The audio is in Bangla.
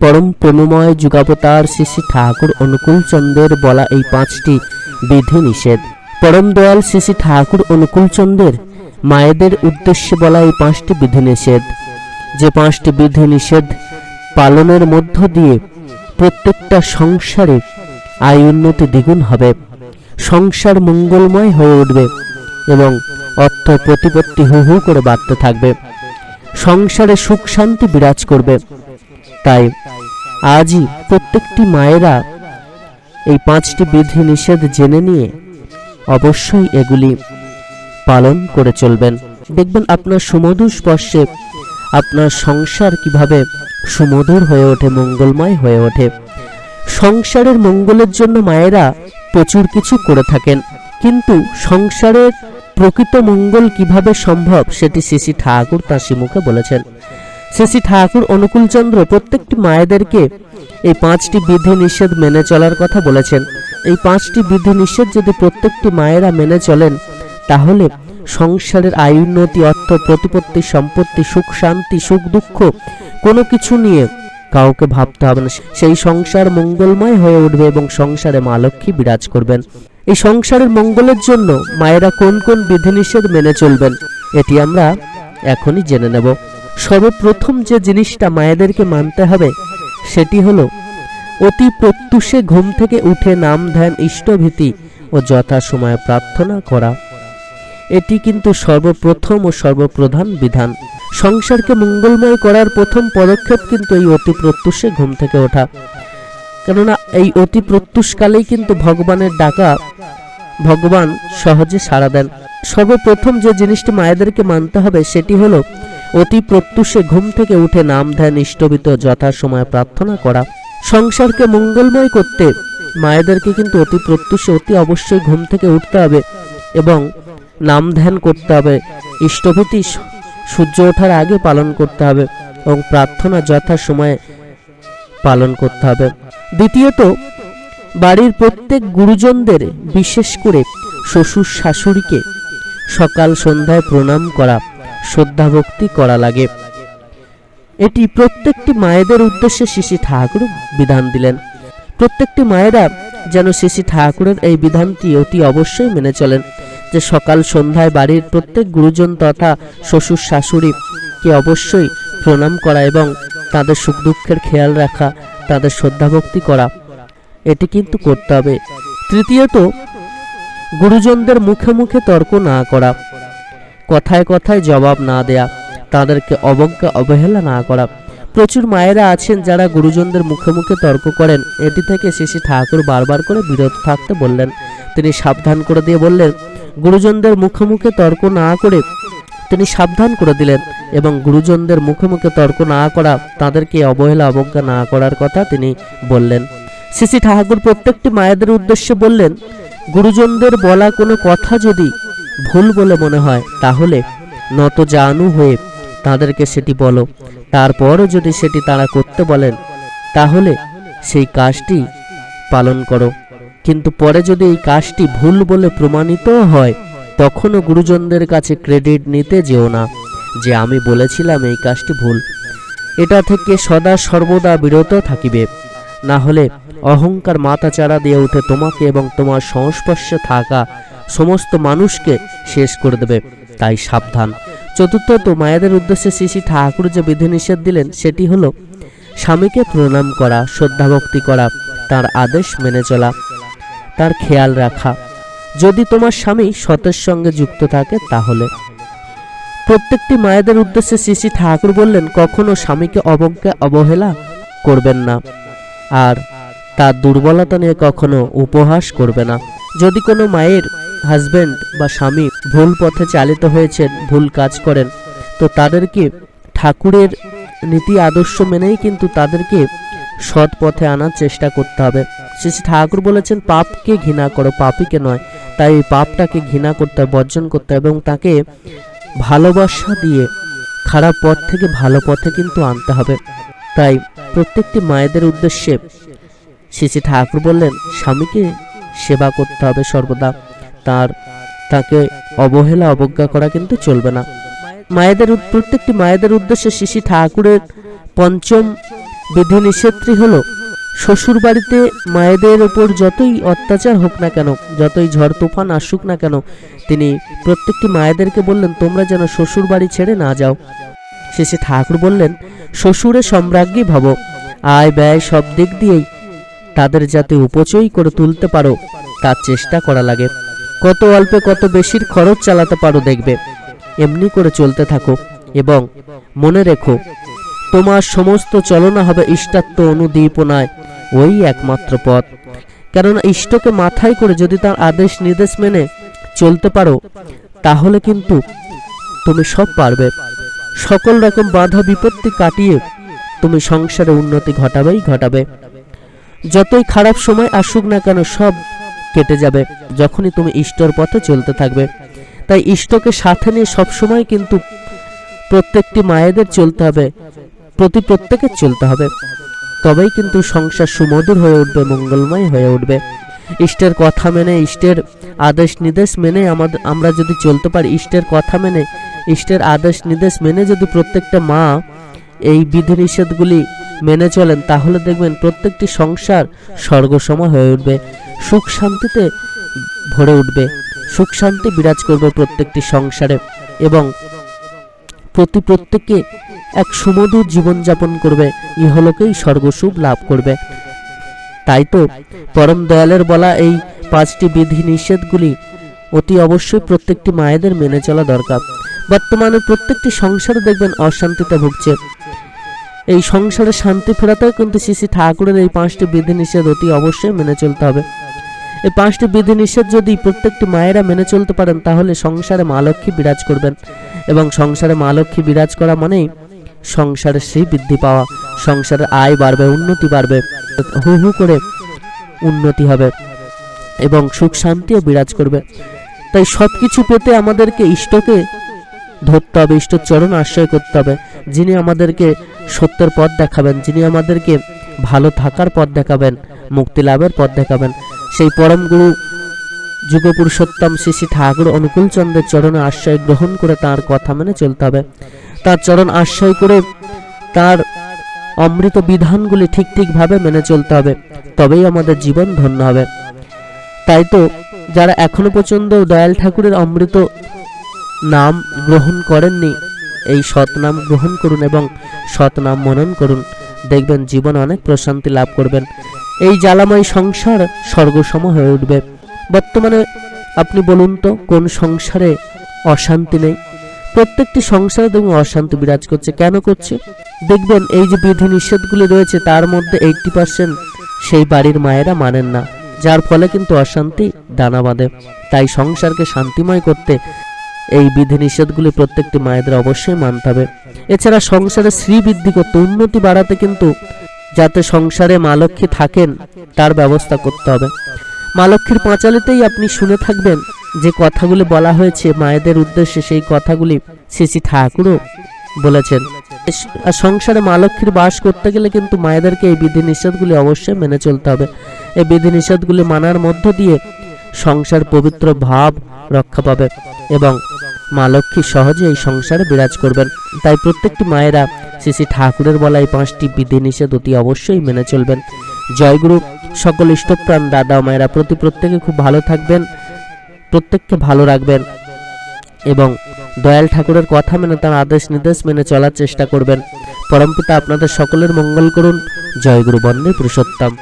পরম প্রেমময় যুগাবতার শ্রী শ্রী ঠাকুর অনুকূল চন্দ্রের বলা এই পাঁচটি বিধি নিষেধ। পরম দয়াল শ্রী শ্রী ঠাকুর অনুকূল চন্দ্রের মায়েদের উদ্দেশ্যে বলা এই পাঁচটি বিধি নিষেধ। যে পাঁচটি বিধি নিষেধ পালনের মধ্য দিয়ে প্রত্যেকটা সংসারে আয় উন্নতি দ্বিগুণ হবে। সংসার মঙ্গলময় হয়ে উঠবে এবং অর্থ প্রতিপত্তি হু হু করে বাড়তে থাকবে। সংসারে সুখ শান্তি বিরাজ করবে। তাই আজই প্রত্যেকটি মায়েরা এই পাঁচটি বিধি নিষেধ জেনে নিয়ে অবশ্যই এগুলি পালন করে চলবেন। দেখবেন আপনার সুমধুর স্পর্শে আপনার সংসার কীভাবে সুমধুর হয়ে ওঠে, মঙ্গলময় হয়ে ওঠে। সংসারের মঙ্গলের জন্য মায়েরা প্রচুর কিছু করে থাকেন। কিন্তু সংসারের প্রকৃত মঙ্গল কীভাবে সম্ভব সেটি শ্রী ঠাকুর তার শ্রীমুখে বলেছেন। শ্রী ঠাকুর অনুকূলচন্দ্র প্রত্যেকটি মায়েদেরকে এই পাঁচটি বিধি নিষেধ মেনে চলার কথা বলেছেন। এই পাঁচটি বিধি নিষেধ যদি প্রত্যেকটি মায়েরা মেনে চলেন, তাহলে সংসারের আয়, উন্নতি, অর্থ, প্রতিপত্তি, সম্পত্তি, সুখ, শান্তি, সুখ, দুঃখ কোনো কিছু নিয়ে কাউকে ভাবতে হবে না। সেই সংসার মঙ্গলময় হয়ে উঠবে এবং সংসারে মা লক্ষ্মী বিরাজ করবেন। এই সংসারের মঙ্গলের জন্য মায়েরা কোন কোন বিধিনিষেধ মেনে চলবেন, এটি আমরা এখনই জেনে নেব। সর্বপ্রথম যে জিনিসটা মায়েদেরকে মানতে হবে, সেটি হলো অতি প্রত্যুষে ঘুম থেকে উঠে নাম ধ্যান, ইষ্টভীতি ও যথাসময়ে প্রার্থনা করা। এটি কিন্তু সর্বপ্রথম ও সর্বপ্রধান বিধান। সংসারকে মঙ্গলময় করার প্রথম পদক্ষেপ কিন্তু এই অতি প্রত্যুষে ঘুম থেকে ওঠা। কেননা এই অতি প্রত্যুষকালেই কিন্তু ভগবানের ডাকা ভগবান সহজে সাড়া দেন। সর্বপ্রথম যে জিনিসটি মায়েদেরকে মানতে হবে, সেটি হলো অতি প্রত্যুষে ঘুম থেকে উঠে নাম ধ্যান ইষ্টবিত যথাসময়ে প্রার্থনা করা, সংসারকে মঙ্গলময় করতে, মায়েদেরকে কিন্তু অতি প্রত্যুষে অতি অবশ্যই ঘুম থেকে উঠতে হবে এবং নাম ধ্যান করতে হবে। ইষ্টভীতি সূর্য ওঠার আগে পালন করতে হবে এবং প্রার্থনা যথা সময়ে পালন করতে হবে। দ্বিতীয়ত, বাড়ির প্রত্যেক গুরুজনদের বিশেষ করে শ্বশুর শাশুড়িকে সকাল সন্ধ্যায় প্রণাম করা। শ্রদ্ধা ভক্তি করা লাগে। এটি প্রত্যেকটি মায়েদের উদ্দেশ্যে শিশি ঠাকুর বিধান দিলেন। প্রত্যেকটি মায়েরা যেন শিশি ঠাকুরের এই বিধানটি অতি অবশ্যই মেনে চলেন, যে সকাল সন্ধ্যায় বাড়ির প্রত্যেক গুরুজন তথা শ্বশুর শাশুড়িকে অবশ্যই প্রণাম করা এবং তাদের সুখ দুঃখের খেয়াল রাখা, তাদের শ্রদ্ধাভক্তি করা। এটি কিন্তু করতে হবে। তৃতীয়ত, গুরুজনদের মুখে মুখে তর্ক না করা। কথায় কথায় জবাব না দেয়া, তাদেরকে অবজ্ঞা, অবহেলা না করা। প্রচুর মায়েরা আছেন যারা গুরুজনদের মুখে মুখে তর্ক করেন। এটি থেকে শ্রী ঠাকুর বারবার করে বিরত থাকতে বললেন। তিনি সাবধান করে দিয়ে বললেন, গুরুজনদের মুখে মুখে তর্ক না করে তিনি সাবধান করে দিলেন এবং গুরুজনদের মুখে মুখে তর্ক না করা, তাদেরকে অবহেলা, অবজ্ঞা না করার কথা তিনি বললেন। শ্রী ঠাকুর প্রত্যেকটি মায়েদের উদ্দেশ্যে বললেন, গুরুজনদের বলা কোনো কথা যদি ভুল বলে মনে হয়, তাহলে নত জানু হয়ে তাদেরকে সেটি বলো। তারপরও যদি সেটি তারা করতে বলেন, তাহলে সেই কাজটি পালন করো। কিন্তু পরে যদি এই কাজটি ভুল বলে প্রমাণিত হয়, তখনও গুরুজনদের কাছে ক্রেডিট নিতে যেও না, যে আমি বলেছিলাম এই কাজটি ভুল। এটা থেকে সদা সর্বদা বিরত থাকিবে। না হলে অহংকার মাথাচাড়া দিয়ে উঠে তোমাকে এবং তোমার সংস্পর্শে থাকা সমস্ত মানুষকে শেষ করে দেবে। তাই সাবধান। চতুর্থত মায়েদের উদ্দেশ্যে শ্রী ঠাকুর যে বিধিনিষেধ দিলেন, সেটি হলো স্বামীকে প্রণাম করা শ্রদ্ধাভক্তি করা, তার আদেশ মেনে চলা, তার খেয়াল রাখা। যদি তোমার স্বামী সতের সঙ্গে যুক্ত থাকে, তাহলে। প্রত্যেকটি মায়েদের উদ্দেশ্যে শ্রী ঠাকুর বললেন, কখনো স্বামীকে অবজ্ঞা, অবহেলা করবেন না। আর তার দুর্বলতা নিয়ে কখনো উপহাস করবে না। যদি কোনো মায়ের হাজবেন্ড বা স্বামী ভুল পথে চালিত হয়েছেন, ভুল কাজ করেন, তো তাদেরকে ঠাকুরের নীতি আদর্শ মেনেই কিন্তু তাদেরকে সৎ পথে আনার চেষ্টা করতে হবে। শ্রী ঠাকুর বলেছেন, পাপকে ঘৃণা করো, পাপিকে নয়। তাই এই পাপটাকে ঘৃণা করতে হবে, বর্জন করতে হবে এবং তাকে ভালোবাসা দিয়ে খারাপ পথ থেকে ভালো পথে কিন্তু আনতে হবে। তাই প্রত্যেকটি মায়েদের উদ্দেশ্যে শ্রী শ্রী ঠাকুর বললেন, স্বামীকে সেবা করতে হবে সর্বদা। তার, তাকে অবহেলা, অবজ্ঞা করা কিন্তু চলবে না। মায়েদের প্রত্যেকটি মায়েদের উদ্দেশ্যে শ্রী ঠাকুরের পঞ্চম বিধিনিষেধটি হলো শ্বশুর বাড়িতে মায়েদের ওপর যতই অত্যাচার হোক না কেন, যতই ঝড়, তুফান আসুক না কেন, তিনি প্রত্যেকটি মায়েদেরকে বললেন, তোমরা যেন শ্বশুর বাড়ি ছেড়ে না যাও। শেষে ঠাকুর বললেন, শ্বশুরে সম্রাজ্ঞী ভাব। আয় ব্যয় সব দিক দিয়েই তাদের যাতে উপচয় করে তুলতে পারো তার চেষ্টা করা লাগে। কত অল্পে কত বেশির খরচ চালাতে পারো দেখবে। এমনি করে চলতে থাকো এবং মনে রেখো, তোমার সমস্ত চলনা হবে ইষ্টাত্ম অনুদীপনায়, ওই একমাত্র পথ। কেননা ইষ্টকে মাথায় করে যদি তার আদেশ নির্দেশ মেনে চলতে পারো, তাহলে কিন্তু তুমি সব পারবে। সকল রকম বাধা বিপত্তি কাটিয়ে তুমি সংসারে উন্নতি ঘটাবেই ঘটাবে। যতই খারাপ সময় আসুক না কেন সব কেটে যাবে, যখনই তুমি ইষ্টর পথে চলতে থাকবে। তাই ইষ্টকে সাথে নিয়ে সবসময় কিন্তু প্রত্যেকটি মায়েদের চলতে হবে, প্রতি প্রত্যেকের চলতে হবে। তবেই কিন্তু সংসার সুমধুর হয়ে উঠবে, মঙ্গলময় হয়ে উঠবে। ইষ্টের কথা মেনে ইষ্টের আদেশ নির্দেশ মেনে আমাদের আমরা যদি চলতে পারি ইষ্টের কথা মেনে ইষ্টের আদেশ নির্দেশ মেনে যদি প্রত্যেকটা মা এই বিধিনিষেধগুলি মেনে চলেন, তাহলে দেখবেন প্রত্যেকটি সংসার স্বর্গসম হয়ে উঠবে, সুখ শান্তিতে ভরে উঠবে, সুখ শান্তি বিরাজ করবে প্রত্যেকটি সংসারে এবং প্রতি প্রত্যেককে এক সুমধুর জীবনযাপন করবে, ইহলোকেই স্বর্গসুখ লাভ করবে। তাই তো পরম দয়ালের বলা এই পাঁচটি বিধি নিষেধগুলি অতি অবশ্যই প্রত্যেকটি মায়েদের মেনে চলা দরকার। বর্তমানে প্রত্যেকটি সংসারে দেখবেন অশান্তিতে ভুগছে এই সংসারে শান্তি ফেরাতেও কিন্তু শ্রী ঠাকুরের এই পাঁচটি বিধি নিষেধ অতি অবশ্যই মেনে চলতে হবে। এই পাঁচটি বিধি নিষেধ যদি প্রত্যেকটি মায়েরা মেনে চলতে পারেন, তাহলে সংসারে মা লক্ষ্মী বিরাজ করবেন এবং সংসারে মা লক্ষ্মী বিরাজ করা মানেই সংসারে শ্রী বৃদ্ধি পাওয়া সংসারের আয় বাড়বে, উন্নতি বাড়বে, হু হু করে উন্নতি হবে এবং সুখ শান্তিও বিরাজ করবে। তাই সব কিছু পেতে আমাদেরকে ইষ্টকে ধরতে হবে ইষ্ট চরণ আশ্রয় করতে হবে। যিনি আমাদেরকে সত্যের পথ দেখাবেন, যিনি আমাদেরকে ভালো থাকার পথ দেখাবেন, মুক্তি লাভের পথ দেখাবেন। সেই পরম গুরু যুগপুরুষোত্তম শ্রী শ্রী ঠাকুর অনুকূল চন্দ্রের চরণে আশ্রয় গ্রহণ করে তার কথা মেনে চলতে হবে। তার চরণ আশ্রয় করে তার অমৃত বিধানগুলি ঠিক ঠিকভাবে মেনে চলতে হবে। তবেই আমাদের জীবন ধন্য হবে। তাই তো যারা এখনও পর্যন্ত দয়াল ঠাকুরের অমৃত নাম গ্রহণ করেননি। এই সৎ নাম গ্রহণ করুন এবং সৎ নাম মনন করুন। দেখবেন জীবন অনেক প্রশান্তি লাভ করবেন। এই জ্বালাময় সংসার স্বর্গসম হয়ে উঠবে। বর্তমানে আপনি বলুন তো, কোন সংসারে অশান্তি নেই? প্রত্যেকটি সংসারে দেখুন অশান্তি বিরাজ করছে। কেন করছে? দেখবেন এই যে বিধি নিষেধগুলি রয়েছে, তার মধ্যে এইটটি পার্সেন্ট সেই বাড়ির মায়েরা মানেন না। যার ফলে কিন্তু অশান্তি দানা বাঁধে। তাই সংসারকে শান্তিময় করতে এই বিধি নিষেধগুলি প্রত্যেকটি মায়েদের অবশ্যই মানতে হবে। এছাড়া সংসারে শ্রী বৃদ্ধি করতে, উন্নতি বাড়াতে কিন্তু যাতে সংসারে মা লক্ষ্মী থাকেন, তার ব্যবস্থা করতে হবে। মা লক্ষ্মীর পাঁচালিতেই আপনি শুনে থাকবেন যে কথাগুলি বলা হয়েছে, মায়েদের উদ্দেশ্যে সেই কথাগুলি শ্রী ঠাকুরও বলেছেন। আর সংসারে মা লক্ষ্মীর বাস করতে গেলে কিন্তু মায়েদেরকে এই বিধি নিষেধগুলি অবশ্যই মেনে চলতে হবে। এই বিধি নিষেধগুলি মানার মধ্য দিয়ে সংসার পবিত্র ভাব রক্ষা পাবে এবং মা লক্ষ্মী সহজে এই সংসারে বিরাজ করবেন। তাই প্রত্যেকটি মায়েরা শ্রী শ্রী ঠাকুরের বলা এই পাঁচটি বিধি নিষেধ অতি অবশ্যই মেনে চলবেন। জয়গুরু, সকল ইষ্টপ্রাণ দাদা ও মায়েরা প্রতি প্রত্যেকে খুব ভালো থাকবেন, প্রত্যেককে ভালো রাখবেন এবং দয়াল ঠাকুরের কথা মেনে তার আদেশ নির্দেশ মেনে চলার চেষ্টা করবেন। পরমপিতা আপনাদের সকলের মঙ্গল করুন। জয়গুরু বন্দে পুরুষোত্তম।